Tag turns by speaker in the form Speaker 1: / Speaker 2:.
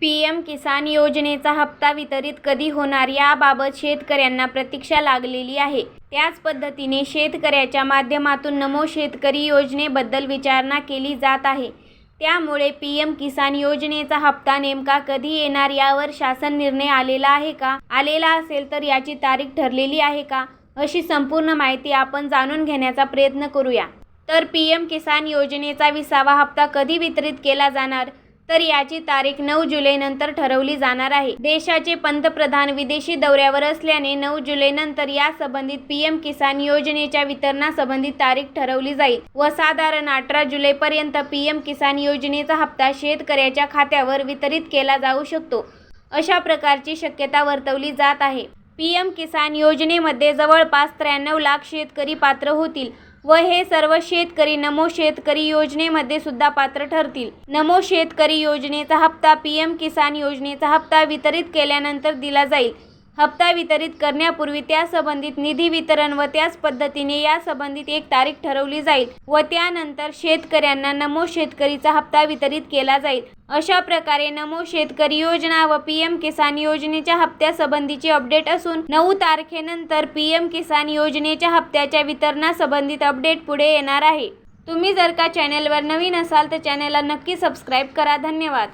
Speaker 1: P M किसान योजनेचा हप्ता वितरित कधी होणार याबाबत शेतकऱ्यांना प्रतीक्षा लागलेली आहे. त्याच पद्धतीने शेतकऱ्याच्या माध्यमातून नमो शेतकरी योजनेबद्दल विचारणा केली जात आहे. त्यामुळे पी एम किसान योजनेचा हप्ता नेमका कधी येणार यावर शासन निर्णय आलेला आहे का? आलेला असेल तर याची तारीख ठरलेली आहे का? अशी संपूर्ण माहिती आपण जाणून घेण्याचा प्रयत्न करूया. तर पी एम किसान योजनेचा विसावा हप्ता कधी वितरित केला जाणार? तर याची तारीख नऊ जुलैनंतर ठरवली जाणार आहे. देशाचे पंतप्रधान विदेशी दौऱ्यावर असल्याने नऊ जुलैनंतर या संबंधित पी एम किसान योजनेच्या वितरणासंबंधित तारीख ठरवली जाईल. व साधारण अठरा जुलैपर्यंत पी एम किसान योजनेचा हप्ता शेतकऱ्याच्या खात्यावर वितरित केला जाऊ शकतो. अशा प्रकारची शक्यता वर्तवली जात आहे. पी एम किसान योजनेमध्ये जवळपास त्र्याण्णव लाख शेतकरी पात्र होतील व हे सर्व शेतकरी नमो शेतकरी योजनेमध्ये सुद्धा पात्र ठरतील. नमो शेतकरी योजनेचा हप्ता पी एम किसान योजनेचा हप्ता वितरित केल्यानंतर दिला जाईल. हप्ता वितरित करण्यापूर्वी त्या संबंधित निधी वितरण व त्याच पद्धतीने या संबंधित एक तारीख ठरवली जाईल व त्यानंतर शेतकऱ्यांना नमो शेतकरीचा हप्ता वितरित केला जाईल. अशा प्रकारे नमो शेतकरी योजना व पी एम किसान योजनेच्या हप्त्यासंबंधीची अपडेट असून नऊ तारखेनंतर पी एम किसान योजनेच्या हप्त्याच्या वितरणासंबंधित अपडेट पुढे येणार आहे. तुम्ही जर का चॅनेलवर नवीन असाल तर चॅनेलला नक्की सबस्क्राईब करा. धन्यवाद.